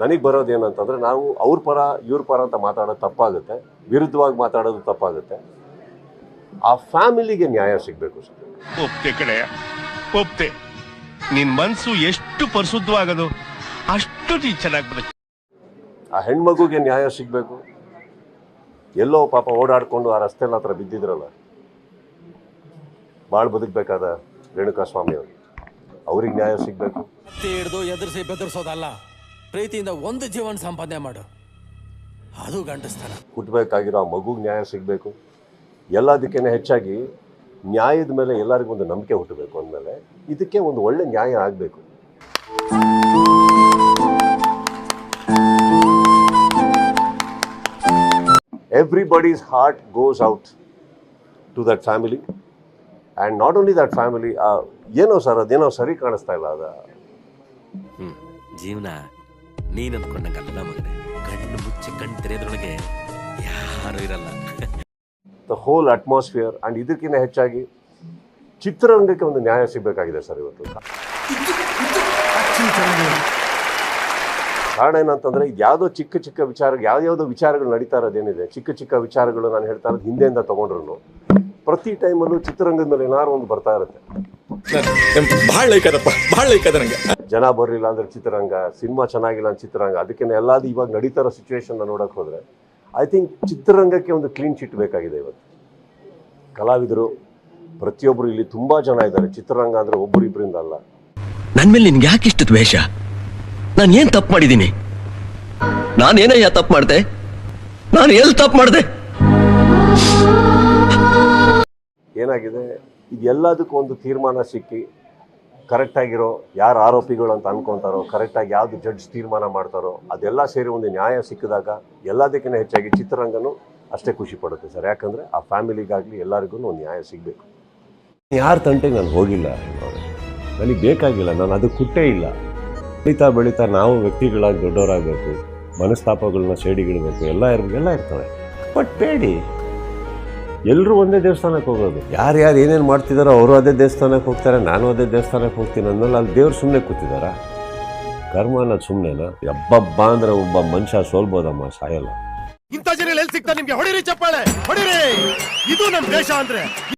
ನನಗೆ ಬರೋದು ಏನಂತಂದರೆ ನಾವು ಅವ್ರ ಪರ ಇವ್ರ ಪರ ಅಂತ ಮಾತಾಡೋದು ತಪ್ಪಾಗುತ್ತೆ. ವಿರುದ್ಧವಾಗಿ ಮಾತಾಡೋದು ತಪ್ಪಾಗುತ್ತೆ. ಆ ಫ್ಯಾಮಿಲಿಗೆ ನ್ಯಾಯ ಸಿಗಬೇಕು ಸರ್. ಒಪ್ತೆ ಕಡೆ ಒಪ್ತೆ. ನಿನ್ನ ಮನಸ್ಸು ಎಷ್ಟು ಪರಿಶುದ್ಧವಾಗದು ಅಷ್ಟು ನೀ ಚೆನ್ನಾಗಿ ಬದುಕು ಆ ಹೆಣ್ಮಗುಗೆ ನ್ಯಾಯ ಸಿಗಬೇಕು. ಎಲ್ಲೋ ಪಾಪ ಓಡಾಡಿಕೊಂಡು ಆ ರಸ್ತೆಲ್ಲ ಹತ್ರ ಬಿದ್ದಿದ್ರಲ್ಲ. ಭಾಳ ಬದುಕಬೇಕಾದ ರೇಣುಕಾ ಸ್ವಾಮಿ ಅವರು ಅವ್ರಿಗೆ ನ್ಯಾಯ ಸಿಗಬೇಕು. ಎದುರಿಸಿ ಬೆದರ್ಸೋದಲ್ಲ. ಪ್ರೀತಿಯಿಂದ ಒಂದು ಜೀವನ ಸಂಪಾದನೆ ಮಾಡು. ಅದು ಗಂಡಸ್ತಾನ. ಹುಟ್ಟಬೇಕಾಗಿರೋ ಆ ಮಗುಗೆ ನ್ಯಾಯ ಸಿಗಬೇಕು. ಎಲ್ಲದಕ್ಕಿಂತ ಹೆಚ್ಚಾಗಿ ನ್ಯಾಯದ ಮೇಲೆ ಎಲ್ಲರಿಗೂ ಒಂದು ನಂಬಿಕೆ ಹುಟ್ಟಬೇಕು ಅಂದಮೇಲೆ ಇದಕ್ಕೆ ಒಂದು ಒಳ್ಳೆ ನ್ಯಾಯ ಆಗಬೇಕು. Everybody's heart goes out to that family and not only that family ಏನೋ ಸರ್ ಅದೇನೋ ಸರಿ ಕಾಣಿಸ್ತಾ ಇಲ್ಲ ಅದ. ಜೀವನ ನೀನ್ ಅನ್ಕೊಂಡಂಗಲ್ಲ ಮಗನೆ ಕಣ್ಣು ಮುಚ್ಚಿ ಕಣ್ಣು ತೆರೆಯೋದ್ರೊಳಗೆ ಯಾರು ಇರಲ್ಲ. ದ ಹೋಲ್ ಅಟ್ಮಾಸ್ಫಿಯರ್ ಆ್ಯಂಡ್ ಇದಕ್ಕಿಂತ ಹೆಚ್ಚಾಗಿ ಚಿತ್ರರಂಗಕ್ಕೆ ಒಂದು ನ್ಯಾಯ ಸಿಗಬೇಕಾಗಿದೆ ಸರ್ ಇವತ್ತು. ಕಾರಣ ಏನಂತಂದ್ರೆ ಇದು ಯಾವುದೋ ಚಿಕ್ಕ ಚಿಕ್ಕ ವಿಚಾರ ಯಾವ್ದಾವುದೋ ವಿಚಾರಗಳು ನಡೀತಾ ಇರೋದೇನಿದೆ. ಚಿಕ್ಕ ಚಿಕ್ಕ ವಿಚಾರಗಳು ನಾನು ಹೇಳ್ತಾ ಇರೋದು ಹಿಂದೆಯಿಂದ ತಗೊಂಡ್ರು ಪ್ರತಿ ಟೈಮಲ್ಲೂ ಚಿತ್ರರಂಗದ ಮೇಲೆ ಏನಾದ್ರು ಒಂದು ಬರ್ತಾ ಇರುತ್ತೆ. ಬಹಳ ಲೈಕ್ ಅದಪ್ಪ ಬಹಳ ಲೈಕ್ ಅದ ನಂಗೆ. ಜನ ಬರಲಿಲ್ಲ ಅಂದರೆ ಚಿತ್ರರಂಗ ಸಿನಿಮಾ ಚೆನ್ನಾಗಿಲ್ಲ ಅಂತ ಚಿತ್ರರಂಗ. ಅದಕ್ಕೆ ಎಲ್ಲಾದ ಇವಾಗ ನಡೀತಾ ಇರೋ ಸಿಚುವೇಶನ್ ಹೋದರೆ ಹೋದ್ರೆ ಐ ಥಿಂಕ್ ಚಿತ್ರರಂಗಕ್ಕೆ ಒಂದು ಕ್ಲೀನ್ ಚಿಟ್ ಬೇಕಾಗಿದೆ ಇವತ್ತು. ಕಲಾವಿದರು ಪ್ರತಿಯೊಬ್ಬರು ಇಲ್ಲಿ ತುಂಬ ಜನ ಇದ್ದಾರೆ. ಚಿತ್ರರಂಗ ಅಂದರೆ ಒಬ್ಬರಿಬ್ಬರಿಂದ ಅಲ್ಲ. ನನ್ನ ಮೇಲೆ ನಿನ್ಗೆ ಯಾಕೆ ಇಷ್ಟು ದ್ವೇಷ? ನಾನು ಏನು ತಪ್ಪು ಮಾಡಿದ್ದೀನಿ? ನಾನೇನಯ್ಯ ತಪ್ಪು ಮಾಡಿದೆ? ನಾನು ಎಲ್ಲಿ ತಪ್ಪು ಮಾಡಿದೆ? ಏನಾಗಿದೆ? ಇದೆಲ್ಲದಕ್ಕೂ ಒಂದು ತೀರ್ಮಾನ ಸಿಕ್ಕಿ ಕರೆಕ್ಟಾಗಿರೋ ಯಾರು ಆರೋಪಿಗಳು ಅಂತ ಅನ್ಕೊಂತಾರೋ ಕರೆಕ್ಟಾಗಿ ಯಾವ್ದು ಜಡ್ಜ್ ತೀರ್ಮಾನ ಮಾಡ್ತಾರೋ, ಅದೆಲ್ಲ ಸೇರಿ ಒಂದು ನ್ಯಾಯ ಸಿಕ್ಕಿದಾಗ ಎಲ್ಲದಕ್ಕಿಂತ ಹೆಚ್ಚಾಗಿ ಚಿತ್ರರಂಗನೂ ಅಷ್ಟೇ ಖುಷಿ ಪಡುತ್ತೆ ಸರ್. ಯಾಕಂದ್ರೆ ಆ ಫ್ಯಾಮಿಲಿಗಾಗಲಿ ಎಲ್ಲರಿಗೂ ಒಂದು ನ್ಯಾಯ ಸಿಗಬೇಕು. ಯಾರ ತಂಟೆಗೆ ನಾನು ಹೋಗಿಲ್ಲ, ನನಗೆ ಬೇಕಾಗಿಲ್ಲ, ನಾನು ಅದು ಕುಟ್ಟೇ ಇಲ್ಲ. ಬೆಳೀತಾ ಬೆಳೀತಾ ನಾವು ವ್ಯಕ್ತಿಗಳಾಗಿ ದೊಡ್ಡವರಾಗಬೇಕು, ಮನಸ್ತಾಪಗಳನ್ನ ಸೇಡಿಗಿಡಬೇಕು, ಎಲ್ಲ ಇರ್ಬೇಕು, ಎಲ್ಲ ಇರ್ತವೆ. ಬಟ್ ಬೇಡಿ ಎಲ್ಲರೂ ಒಂದೇ ದೇವಸ್ಥಾನಕ್ಕೆ ಹೋಗೋದು. ಯಾರು ಯಾರು ಏನೇನು ಮಾಡ್ತಿದ್ದಾರೋ ಅವರು ಅದೇ ದೇವಸ್ಥಾನಕ್ಕೆ ಹೋಗ್ತಾರೆ ನಾನು ಅದೇ ದೇವಸ್ಥಾನಕ್ಕೆ ಹೋಗ್ತೀನಿ ಅಂದಮೇಲೆ ಅಲ್ಲಿ ದೇವ್ರು ಸುಮ್ಮನೆ ಕೂತಿದಾರ? ಕರ್ಮ ಅನ್ನೋದು ಸುಮ್ಮನೆನಾ ಹಬ್ಬಬ್ಬ ಅಂದ್ರೆ ಒಬ್ಬ ಮನುಷ್ಯ ಸೋಲ್ಬೋದಮ್ಮ ಸಾಯಲ್ಲ. ಇಂಥ ಜನ ಎಲ್ಲಿ ಸಿಗ್ತಾರೆ ನಿಮಗೆ? ಹೊಡಿರಿ ಚಪ್ಪಾಳೆ ಹೊಡಿರಿ! ಇದು ನಮ್ಮ ದೇಶ ಅಂದ್ರೆ.